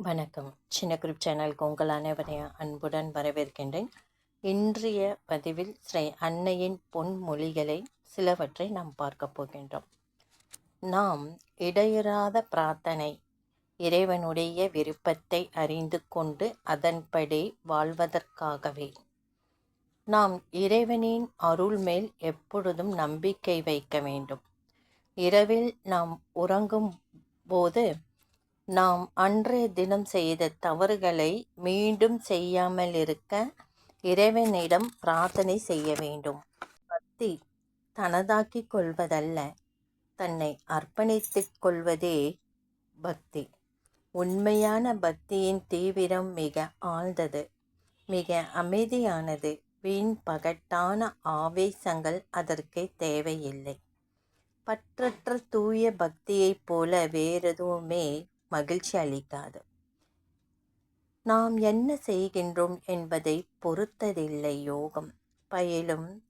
வணக்கம். சின்ன குரூப் சேனலுக்கு உங்கள் அனைவரையும் அன்புடன் வரவேற்கின்றேன். இன்றைய பதிவில் ஸ்ரீ அன்னையின் பொன்மொழிகளை சிலவற்றை நாம் பார்க்க போகின்றோம். நாம் இடையறாத பிரார்த்தனை இறைவனுடைய விருப்பத்தை அறிந்து கொண்டு அதன்படி வாழ்வதற்காகவே. நாம் இறைவனின் அருள் மேல் எப்பொழுதும் நம்பிக்கை வைக்க வேண்டும். இரவில் நாம் உறங்கும் போது நாம் அன்றைய தினம் செய்த தவறுகளை மீண்டும் செய்யாமல் இருக்க இறைவனிடம் பிரார்த்தனை செய்ய வேண்டும். பக்தி தனதாக்கிக் கொள்வதல்ல தன்னை அர்ப்பணித்துக் கொள்வதே பக்தி. உண்மையான பக்தியின் தீவிரம் மிக ஆழ்ந்தது மிக அமைதியானது. வீண் பகட்டான ஆவேசங்கள் அதற்கு தேவையில்லை. பற்றற்ற தூய பக்தியைப் போல வேறெதுவுமே மகிழ்ச்சி அளிக்காது. நாம் என்ன செய்கின்றோம் என்பதை பொறுத்ததில்லை யோகம். பயிலும்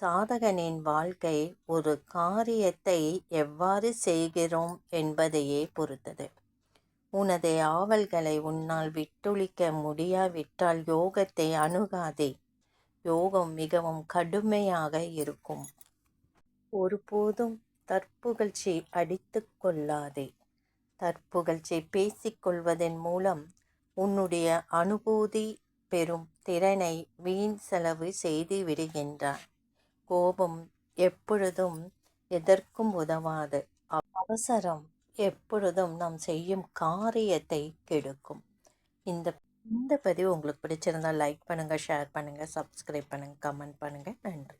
சாதகனின் வாழ்க்கை ஒரு காரியத்தை எவ்வாறு செய்கிறோம் என்பதையே பொறுத்தது. உனது ஆவல்களை உன்னால் விட்டொழிக்க முடியாவிட்டால் யோகத்தை அணுகாதே. யோகம் மிகவும் கடுமையாக இருக்கும். ஒருபோதும் தற்புகழ்ச்சி அடித்து கொள்ளாதே. தற்புகழ்ச்சி பேசிக்கொள்வதன் மூலம் உன்னுடைய அனுபூதி பெறும் திறனை வீண் செலவு செய்து விடுகின்றார் கோபம் எப்பொழுதும் எதற்கும் உதவாது. அவசரம் எப்பொழுதும் நாம் செய்யும் காரியத்தை கெடுக்கும். இந்த இந்த பதிவு உங்களுக்கு பிடிச்சிருந்தால் லைக் பண்ணுங்கள் ஷேர் பண்ணுங்கள் சப்ஸ்கிரைப் பண்ணுங்கள் கமெண்ட் பண்ணுங்கள் நன்றி.